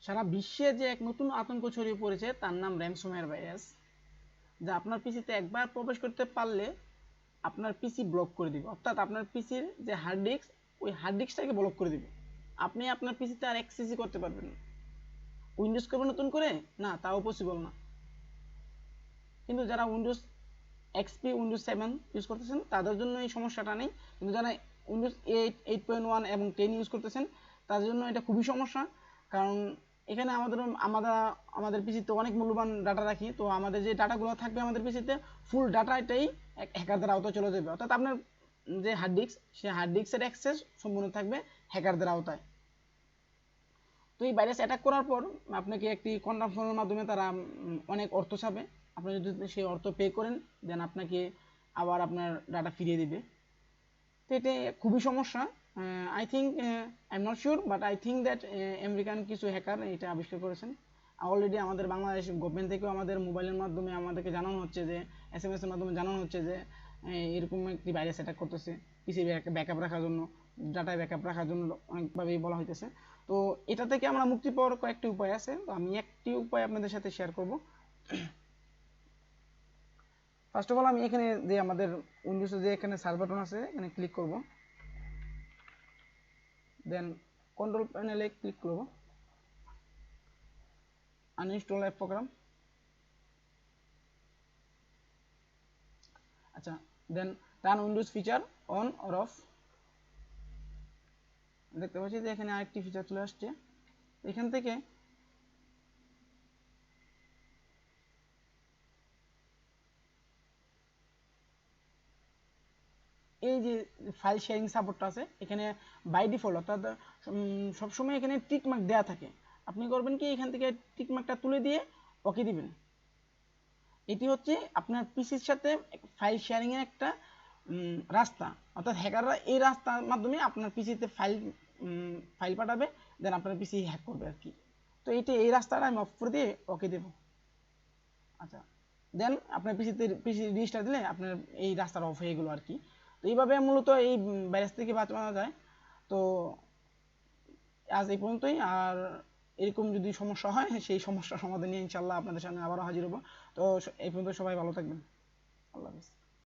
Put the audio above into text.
সারা বিশ্বে যে এক নতুন আতঙ্ক ছড়িয়ে পড়েছে, তার নাম র্যামসোমের ভাইরাস, যা আপনার পিসিতে একবার প্রবেশ করতে পারলে আপনার পিসি ব্লক করে দিবে। অর্থাৎ আপনার পিসির যে হার্ড ডিস্ক ওই হার্ড ডিস্কটাকে ব্লক করে দিবে। আপনি আপনার পিসিতে আর অ্যাক্সেসই করতে পারবেন না। উইন্ডোজ করবে নতুন করে? না, তাও পসিবল না। কিন্তু যারা Windows XP Windows seven use করতেছেন, তাদের জন্য এই সমস্যাটা নেই। কিন্তু যারা Windows eight eight point one এবং টেন ইউজ করতেছেন, তাদের জন্য এটা খুবই সমস্যা। কারণ এখানে আমাদের আমরা আমাদের পিসিতে অনেক মূল্যবান ডাটা রাখি। তো আমাদের যে ডাটাগুলো থাকবে আমাদের পিসিতে ফুল ডাটাটাই হ্যাকারদের আওতায় চলে যাবে। অর্থাৎ আপনার যে হার্ড ডিস্ক সেই হার্ড ডিস্কের অ্যাক্সেস সম্পূর্ণ থাকবে হ্যাকারদের আওতায়। তো এই ভাইরাস অ্যাটাক করার পর আপনাকে একটি কন্ডাম ফোনের মাধ্যমে তারা অনেক অর্থ ছাপে। আপনি যদি সেই অর্থ পে করেন দেন আপনাকে আবার আপনার ডাটা ফিরিয়ে দিবে। তো এটা খুবই সমস্যা। I think I am not sure but I think that American কিছু হ্যাকার এটা আবিষ্কার করেছেন। অলরেডি আমাদের বাংলাদেশ গভর্নমেন্ট থেকেও আমাদের মোবাইলের মাধ্যমে আমাদেরকে জানানো হচ্ছে যে এস এম এস এর মাধ্যমে জানানো হচ্ছে যে এরকম একটি ভাইরাস অ্যাটাক করতেছে পিসি ব্যাকআপ রাখার জন্য ডাটায় ব্যাকআপ রাখার জন্য অনেকভাবেই বলা হইতেছে। তো এটা থেকে আমরা মুক্তি পাওয়ার কয়েকটি উপায় আছে। তো আমি একটি উপায় আপনাদের সাথে শেয়ার করব। ফার্স্ট অফ অল আমি এখানে যে আমাদের উইন্ডোজে যে এখানে বাটন আছে, এখানে ক্লিক করব। দেন কন্ট্রোল প্যানেলে ক্লিক করব। আনইনস্টল অ্যাপ প্রোগ্রাম আচ্ছা then turn Windows feature on or off দেখতে পাচ্ছি যে এখানে আরেকটি ফিচার চলে আসছে। এখান থেকে এই যে ফাইল শেয়ারিং সাপোর্টটা আছে, এখানে বাই ডিফল্ট অর্থাৎ সবসময় এখানে টিক মার্ক দেওয়া থাকে। আপনি করবেন কি, এখান থেকে টিক মার্কটা তুলে দিয়ে ওকে দিবেন। এটি হচ্ছে আপনার পিসির সাথে ফাইল শেয়ারিং এর একটা রাস্তা। অর্থাৎ হ্যাকাররা এই রাস্তার মাধ্যমে আপনার পিসিতে ফাইল ফাইল পাঠাবে দেন আপনার পিসি হ্যাক করবে আর কি। তো এইটি এই রাস্তাটা আমি অফ করে দিয়ে ওকে দেব। আচ্ছা দেন আপনার পিসিতে পিসি রেজিস্টার দিলে আপনার এই রাস্তাটা অফ হয়ে গেলো আর কি। তো এইভাবে মূলত এই ভাইরাস থেকে বাঁচানো যায়। তো আজ এই পর্যন্তই। আর এরকম যদি সমস্যা হয়, সেই সমস্যার সমাধান নিয়ে ইনশাল্লাহ আপনাদের সামনে আবারও হাজির হব। তো এই পর্যন্ত সবাই ভালো থাকবেন। আল্লাহ হাফিজ।